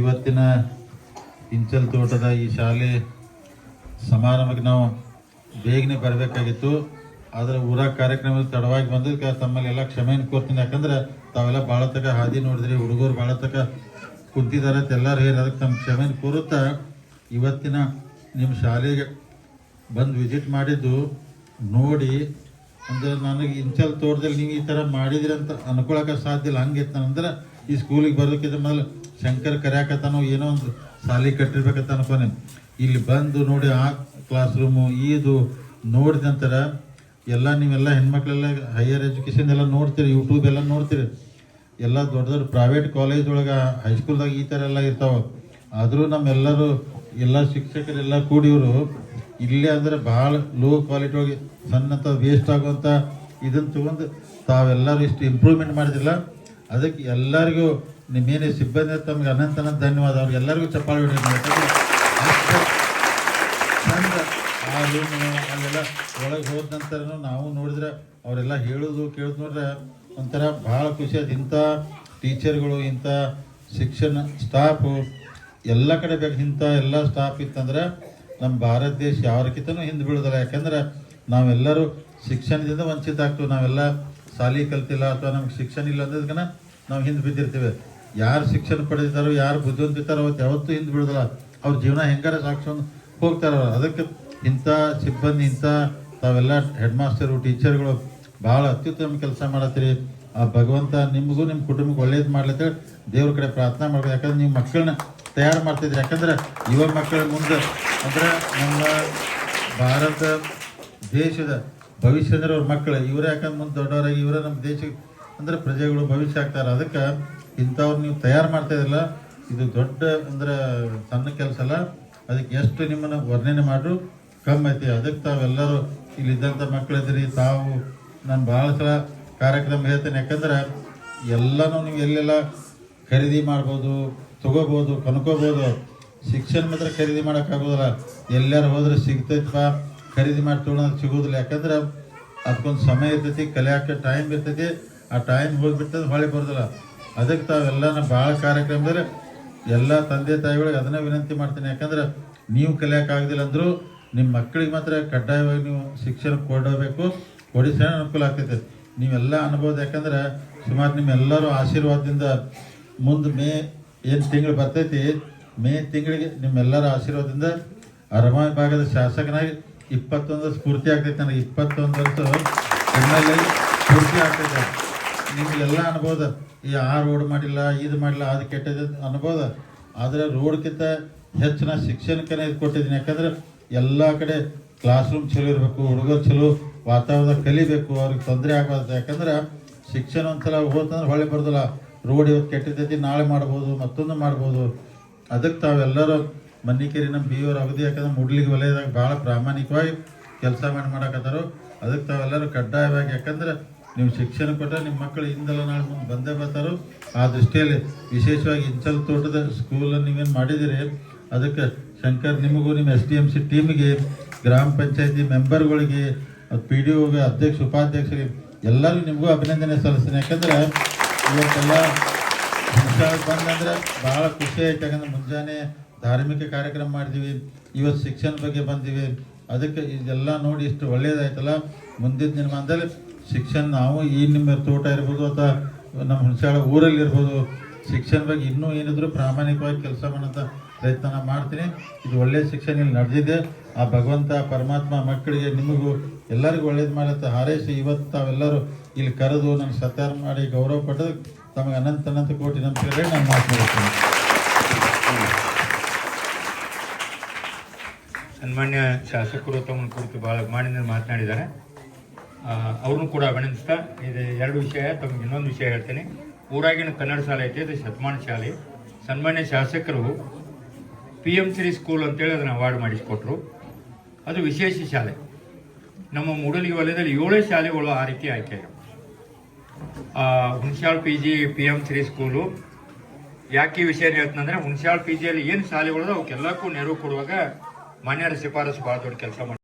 ಇವತ್ತಿನ ಇಂಚಲ್ ತೋಟದ ಈ ಶಾಲೆ ಸಮಾರಂಭಕ್ಕೆ ನಾವು ಬೇಗನೆ ಬರಬೇಕಾಗಿತ್ತು. ಆದರೆ ಊರ ಕಾರ್ಯಕ್ರಮ ತಡವಾಗಿ ಬಂದಿದ್ದಕ್ಕೆ ತಮ್ಮಲ್ಲಿ ಎಲ್ಲ ಕ್ಷಮೆಯನ್ನು ಕೋರ್ತೀನಿ ಯಾಕಂದ್ರೆ ತಾವೆಲ್ಲ ಭಾಳ ತಕ ಹಾದಿ ನೋಡಿದ್ರಿ, ಹುಡುಗರು ಭಾಳ ತಕ ಕುಂತಿದ್ದಾರೆ ಎಲ್ಲರೂ ಹೇಳಿ ಅದಕ್ಕೆ ತಮ್ಮ ಕ್ಷಮೆಯನ್ನು ಕೋರುತ್ತಾ ಇವತ್ತಿನ ನಿಮ್ಮ ಶಾಲೆಗೆ ಬಂದು ವಿಸಿಟ್ ಮಾಡಿದ್ದು ನೋಡಿ ಅಂದ್ರೆ ನನಗೆ ಇಂಚಲ್ ತೋಟದಲ್ಲಿ ನೀವು ಈ ಥರ ಮಾಡಿದ್ರಿ ಅಂತ ಅನ್ಕೊಳಕ್ಕೆ ಸಾಧ್ಯ ಇಲ್ಲ. ಹಂಗಿತ್ತು ಅಂದ್ರೆ ಈ ಸ್ಕೂಲಿಗೆ ಬರೋದಕ್ಕಿಂತ ಮೊದಲು ಶಂಕರ್ ಕರೆಯಾಕತ್ತಾನೋ ಏನೋ ಒಂದು ಸಾಲಿ ಕಟ್ಟಿರ್ಬೇಕಂತ ಅನ್ಕೊನೆ ಇಲ್ಲಿ ಬಂದು ನೋಡಿ ಆ ಕ್ಲಾಸ್ ರೂಮು ಇದು ನೋಡಿದ ನಂತರ ಎಲ್ಲ ನೀವೆಲ್ಲ ಹೆಣ್ಮಕ್ಳೆಲ್ಲ ಹೈಯರ್ ಎಜುಕೇಷನ್ ಎಲ್ಲ ನೋಡ್ತೀರಿ ಯೂಟ್ಯೂಬ್ ಎಲ್ಲ ನೋಡ್ತೀರಿ. ಎಲ್ಲ ದೊಡ್ಡ ದೊಡ್ಡ ಪ್ರೈವೇಟ್ ಕಾಲೇಜ್ ಒಳಗೆ ಹೈಸ್ಕೂಲ್ದಾಗ ಈ ಥರ ಎಲ್ಲ ಇರ್ತಾವೆ. ಆದರೂ ನಮ್ಮೆಲ್ಲರೂ ಎಲ್ಲ ಶಿಕ್ಷಕರೆಲ್ಲ ಕೂಡಿಯವರು ಇಲ್ಲೇ ಅಂದರೆ ಭಾಳ ಲೋ ಕ್ವಾಲಿಟಿ ಹೋಗಿ ಸಣ್ಣಂಥ ವೇಸ್ಟ್ ಆಗುವಂಥ ಇದನ್ನು ತೊಗೊಂಡು ತಾವೆಲ್ಲರೂ ಇಷ್ಟು ಇಂಪ್ರೂವ್ಮೆಂಟ್ ಮಾಡಿದಿಲ್ಲ ಅದಕ್ಕೆ ಎಲ್ಲರಿಗೂ ನಿಮ್ಮೇನೇ ಸಿಬ್ಬಂದಿ ತಮಗೆ ಅನಂತ ಅನಂತ ಧನ್ಯವಾದ. ಅವ್ರಿಗೆ ಎಲ್ಲರಿಗೂ ಚಪ್ಪಾಳೆ ಚಂದ ಆ ರೂಮ್ ಅಲ್ಲೆಲ್ಲ ಒಳಗೆ ಹೋದ ನಂತರನು ನಾವು ನೋಡಿದ್ರೆ ಅವರೆಲ್ಲ ಹೇಳೋದು, ಕೇಳೋದು ನೋಡಿದ್ರೆ ಒಂಥರ ಭಾಳ ಖುಷಿ. ಇಂಥ ಟೀಚರ್ಗಳು ಇಂಥ ಶಿಕ್ಷಣ ಸ್ಟಾಫು ಎಲ್ಲ ಕಡೆ ಬೇಕು. ಇಂಥ ಎಲ್ಲ ಸ್ಟಾಫ್ ಇತ್ತಂದ್ರೆ ನಮ್ಮ ಭಾರತ ದೇಶ ಯಾವ್ದಕ್ಕಿಂತನೂ ಹಿಂದೆ ಬೀಳೋದಿಲ್ಲ. ಯಾಕಂದ್ರೆ ನಾವೆಲ್ಲರೂ ಶಿಕ್ಷಣದಿಂದ ವಂಚಿತ ಆಗ್ತೀವಿ. ನಾವೆಲ್ಲ ಶಾಲಿ ಕಲ್ತಿಲ್ಲ ಅಥವಾ ನಮ್ಗೆ ಶಿಕ್ಷಣ ಇಲ್ಲ ಅನ್ನೋದಕ್ಕನ ನಾವು ಹಿಂದೆ ಬಿದ್ದಿರ್ತೀವಿ. ಯಾರು ಶಿಕ್ಷಣ ಪಡೆದಿದ್ದಾರೋ, ಯಾರು ಬುದ್ಧಿವಂತಿರ್ತಾರೋ ಅವತ್ತು ಯಾವತ್ತೂ ಹಿಂದೆ ಬೀಳೋದಿಲ್ಲ. ಅವ್ರ ಜೀವನ ಹೆಂಗಾರ ಸಾಕ್ಸ್ಕೊಂಡು ಹೋಗ್ತಾರ. ಅದಕ್ಕೆ ಇಂಥ ಸಿಬ್ಬಂದಿ, ಇಂಥ ತಾವೆಲ್ಲ ಹೆಡ್ ಮಾಸ್ಟರು ಟೀಚರ್ಗಳು ಭಾಳ ಅತ್ಯುತ್ತಮ ಕೆಲಸ ಮಾಡತ್ತೀರಿ. ಆ ಭಗವಂತ ನಿಮಗೂ ನಿಮ್ಮ ಕುಟುಂಬಕ್ಕೆ ಒಳ್ಳೇದು ಮಾಡ್ಲತ್ತೇಳಿ ದೇವ್ರ ಕಡೆ ಪ್ರಾರ್ಥನೆ ಮಾಡ್ಬೇಕು. ಯಾಕಂದ್ರೆ ನೀವು ಮಕ್ಕಳನ್ನ ತಯಾರು ಮಾಡ್ತಿದ್ರು. ಯಾಕಂದ್ರೆ ಯುವ ಮಕ್ಕಳ ಮುಂದೆ ಅಂದ್ರೆ ನಮ್ಮ ಭಾರತ ದೇಶದ ಭವಿಷ್ಯ ಅಂದ್ರೆ ಅವ್ರ ಮಕ್ಕಳು, ಇವರೇ ಯಾಕಂದ್ರೆ ಮುಂದೆ ದೊಡ್ಡವರಾಗಿ ಇವರೇ ನಮ್ಮ ದೇಶಕ್ಕೆ ಅಂದ್ರೆ ಪ್ರಜೆಗಳು ಭವಿಷ್ಯ ಆಗ್ತಾರೆ. ಅದಕ್ಕೆ ಇಂಥವ್ರು ನೀವು ತಯಾರು ಮಾಡ್ತಾ ಇದ್ರಲ್ಲ, ಇದು ದೊಡ್ಡ ಅಂದ್ರೆ ಸಣ್ಣ ಕೆಲಸ ಅಲ್ಲ. ಅದಕ್ಕೆ ಎಷ್ಟು ನಿಮ್ಮನ್ನು ವರ್ಣನೆ ಮಾಡ್ರು, ಕಮ್ಮಿ ಐತಿ. ಅದಕ್ಕೆ ತಾವೆಲ್ಲರೂ ಇಲ್ಲಿದ್ದಂಥ ಮಕ್ಕಳಿದ್ರಿ ತಾವು ನಾನು ಭಾಳ ಸಲ ಕಾರ್ಯಕ್ರಮ ಹೇಳ್ತೇನೆ. ಯಾಕಂದ್ರೆ ಎಲ್ಲನೂ ನೀವು ಎಲ್ಲೆಲ್ಲ ಖರೀದಿ ಮಾಡ್ಬೋದು ತಗೋಬೋದು ಕನ್ಕೋಬೋದು ಶಿಕ್ಷಣ ಮಾತ್ರ ಖರೀದಿ ಮಾಡೋಕ್ಕಾಗೋದಿಲ್ಲ. ಎಲ್ಲಾರು ಹೋದ್ರೆ ಸಿಗ್ತೈತಪ್ಪ ಖರೀದಿ ಮಾಡಿ ತೊಗೊಳೋದು ಸಿಗೋದಿಲ್ಲ. ಯಾಕಂದ್ರೆ ಅದಕ್ಕೊಂದು ಸಮಯ ಇರ್ತೈತಿ ಕಲಿಯಾಕ ಟೈಮ್ ಇರ್ತೈತಿ. ಆ ಟೈಮ್ ಹೋಗ್ಬಿಟ್ಟದ ಹೊಳೆ ಬರೋದಿಲ್ಲ. ಅದಕ್ಕೆ ತಾವೆಲ್ಲ ಭಾಳ ಕಾರ್ಯಕ್ರಮದಲ್ಲಿ ಎಲ್ಲ ತಂದೆ ತಾಯಿಗಳಿಗೆ ಅದನ್ನೇ ವಿನಂತಿ ಮಾಡ್ತೀನಿ. ಯಾಕಂದ್ರೆ ನೀವು ಕಲಿಯೋಕ್ಕಾಗದಿಲ್ಲ ಅಂದರೂ ನಿಮ್ಮ ಮಕ್ಕಳಿಗೆ ಮಾತ್ರ ಕಡ್ಡಾಯವಾಗಿ ನೀವು ಶಿಕ್ಷಣ ಕೊಡಬೇಕು. ಕೊಡಿಸೋಣ ಅನುಕೂಲ ಆಗ್ತೈತೆ. ನೀವೆಲ್ಲ ಅನ್ಬೋದು. ಯಾಕಂದ್ರೆ ಸುಮಾರು ನಿಮ್ಮೆಲ್ಲರೂ ಆಶೀರ್ವಾದದಿಂದ ಮುಂದೆ ಮೇ ಏನು ತಿಂಗಳು ಬರ್ತೈತಿ? ಮೇ ತಿಂಗಳಿಗೆ ನಿಮ್ಮೆಲ್ಲರ ಆಶೀರ್ವಾದದಿಂದ ಅರಮನೆ ಭಾಗದ ಶಾಸಕನಾಗಿ ಇಪ್ಪತ್ತೊಂದು ಸ್ಫೂರ್ತಿ ಆಗ್ತೈತೆ ನನಗೆ. ಇಪ್ಪತ್ತೊಂದು ವರ್ಷ ಸ್ಫೂರ್ತಿ ಆಗ್ತೈತೆ. ನಿಮಗೆಲ್ಲ ಅನ್ಬೋದು, ಈ ಆ ರೋಡ್ ಮಾಡಿಲ್ಲ, ಇದು ಮಾಡಿಲ್ಲ, ಅದು ಕೆಟ್ಟದ ಅನ್ಬೋದು. ಆದರೆ ರೋಡ್ಕಿಂತ ಹೆಚ್ಚಿನ ಶಿಕ್ಷಣಕ್ಕೆ ಇದು ಕೊಟ್ಟಿದ್ದೀನಿ. ಯಾಕಂದ್ರೆ ಎಲ್ಲ ಕಡೆ ಕ್ಲಾಸ್ ರೂಮ್ ಚಲೋ ಇರಬೇಕು, ಹುಡುಗರು ಚಲೋ ವಾತಾವರಣ ಕಲಿಬೇಕು, ಅವ್ರಿಗೆ ತೊಂದರೆ ಆಗಬಾರ್ದು. ಯಾಕಂದ್ರೆ ಶಿಕ್ಷಣ ಒಂದ್ಸಲ ಹೋತಂದ್ರೆ ಹೊಳೆ ಬರೋದಿಲ್ಲ. ರೋಡ್ ಇವತ್ತು ಕೆಟ್ಟಿದ್ದೈತಿ ನಾಳೆ ಮಾಡ್ಬೋದು, ಮತ್ತೊಂದು ಮಾಡ್ಬೋದು. ಅದಕ್ಕೆ ತಾವೆಲ್ಲರೂ ಮನ್ನಿಕೇರಿ ನಮ್ಮ ಬಿ ಅವ್ರ ಅವಧಿ ಯಾಕಂದ್ರೆ ಮುಡ್ಲಿಗೆ ವಲಯದಾಗ ಭಾಳ ಪ್ರಾಮಾಣಿಕವಾಗಿ ಕೆಲಸ ಮಾಡಿ ಮಾಡಕತ್ತಾರ, ಅದಕ್ಕೆ ತಾವೆಲ್ಲರೂ ಕಡ್ಡಾಯವಾಗಿ, ಯಾಕಂದ್ರೆ ನೀವು ಶಿಕ್ಷಣ ಕೊಟ್ಟರೆ ನಿಮ್ಮ ಮಕ್ಕಳು ಹಿಂದೆಲ್ಲ ನಾಳೆ ಮುಂದೆ ಬಂದೇ ಬರ್ತಾರೋ, ಆ ದೃಷ್ಟಿಯಲ್ಲಿ ವಿಶೇಷವಾಗಿ ಇಂಚಲ್ ತೋಟದ ಸ್ಕೂಲನ್ನು ನೀವೇನು ಮಾಡಿದಿರಿ ಅದಕ್ಕೆ ಶಂಕರ್ ನಿಮಗೂ ನಿಮ್ಮ ಎಸ್ ಡಿ ಎಂ ಸಿ ಟೀಮ್ಗೆ ಗ್ರಾಮ ಪಂಚಾಯತಿ ಮೆಂಬರ್ಗಳಿಗೆ ಪಿ ಡಿ ಒಗೆ ಅಧ್ಯಕ್ಷ, ಉಪಾಧ್ಯಕ್ಷರಿಗೆ ಎಲ್ಲರಿಗೂ ನಿಮಗೂ ಅಭಿನಂದನೆ ಸಲ್ಲಿಸ್ತೀನಿ. ಯಾಕಂದ್ರೆ ಇವತ್ತೆಲ್ಲ ಶಿಕ್ಷಣಕ್ಕೆ ಬಂದಂದ್ರೆ ಭಾಳ ಖುಷಿ ಆಯ್ತು. ಯಾಕಂದ್ರೆ ಮುಂಜಾನೆ ಧಾರ್ಮಿಕ ಕಾರ್ಯಕ್ರಮ ಮಾಡ್ತೀವಿ ಇವತ್ತು ಶಿಕ್ಷಣ ಬಗ್ಗೆ ಬಂದೀವಿ. ಅದಕ್ಕೆ ಇದೆಲ್ಲ ನೋಡಿ ಇಷ್ಟು ಒಳ್ಳೇದಾಯ್ತಲ್ಲ. ಮುಂದಿನ ದಿನಮಾನದಲ್ಲಿ ಶಿಕ್ಷಣ ನಾವು ಈ ನಿಮ್ಮ ತೋಟ ಇರ್ಬೋದು ಅಥವಾ ನಮ್ಮ ಹುಣಸಾಳ ಊರಲ್ಲಿ ಇರ್ಬೋದು ಶಿಕ್ಷಣ ಬಗ್ಗೆ ಇನ್ನೂ ಏನಿದ್ರು ಪ್ರಾಮಾಣಿಕವಾಗಿ ಕೆಲಸ ಮಾಡೋಂಥ ಪ್ರಯತ್ನ ಮಾಡ್ತೀನಿ. ಇದು ಒಳ್ಳೆಯ ಶಿಕ್ಷಣ ಇಲ್ಲಿ ನಡೆದಿದೆ. ಆ ಭಗವಂತ ಪರಮಾತ್ಮ ಮಕ್ಕಳಿಗೆ ನಿಮಗೂ ಎಲ್ಲರಿಗೂ ಒಳ್ಳೇದು ಮಾಡುತ್ತೆ ಹಾರೈಸಿ ಇವತ್ತು ತಾವೆಲ್ಲರೂ ಇಲ್ಲಿ ಕರೆದು ನನ್ನ ಸತ್ಯಾರ ಮಾಡಿ ಗೌರವ ಪಡೆದು ತಮಗೆ ಅನಂತ ಅನಂತ ಕೋಟಿ ನಮಸ್ಕಾರ ನಾನು ಮಾತನಾಡ್ತೀನಿ ಸನ್ಮಾನ್ಯ ಶಾಸಕರು ತಮ್ಮ ಕುರಿತು ಭಾಳ ಅಭಿಮಾನಿಂದ ಮಾತನಾಡಿದ್ದಾರೆ. ಅವ್ರನ್ನೂ ಕೂಡ ಅಭಿನಂದಿಸ್ತಾ ಇದು. ಎರಡು ವಿಷಯ, ತಮಗೆ ಇನ್ನೊಂದು ವಿಷಯ ಹೇಳ್ತೀನಿ. ಊರಾಗಿನ ಕನ್ನಡ ಶಾಲೆ ಐತೆ ಅದು ಶತಮಾನ ಶಾಲೆ. ಸನ್ಮಾನ್ಯ ಶಾಸಕರು ಪಿ ಎಂ ಶ್ರೀ ಸ್ಕೂಲ್ ಅಂತೇಳಿ ಅದನ್ನು ಅವಾರ್ಡ್ ಮಾಡಿಸಿಕೊಟ್ರು. ಅದು ವಿಶೇಷ ಶಾಲೆ. ನಮ್ಮ ಮೂಡಲಿ ವಲಯದಲ್ಲಿ ಏಳೇ ಶಾಲೆಗಳು ಆ ರೀತಿ ಆಯ್ಕೆ Hunasal P G P M three school ಯಾಕೆ ವಿಷಯ ಹೇಳ್ತಂದ್ರೆ ಹುಣಸಾಳ್ ಪಿ ಜಿಯಲ್ಲಿ ಏನು ಶಾಲೆಗಳು ಅವಕ್ಕೆಲ್ಲಕ್ಕೂ ನೆರವು ಕೊಡುವಾಗ ಮಾನ್ಯರ ಶಿಫಾರಸು ಭಾಳ ದೊಡ್ಡ ಕೆಲಸ ಮಾಡಿ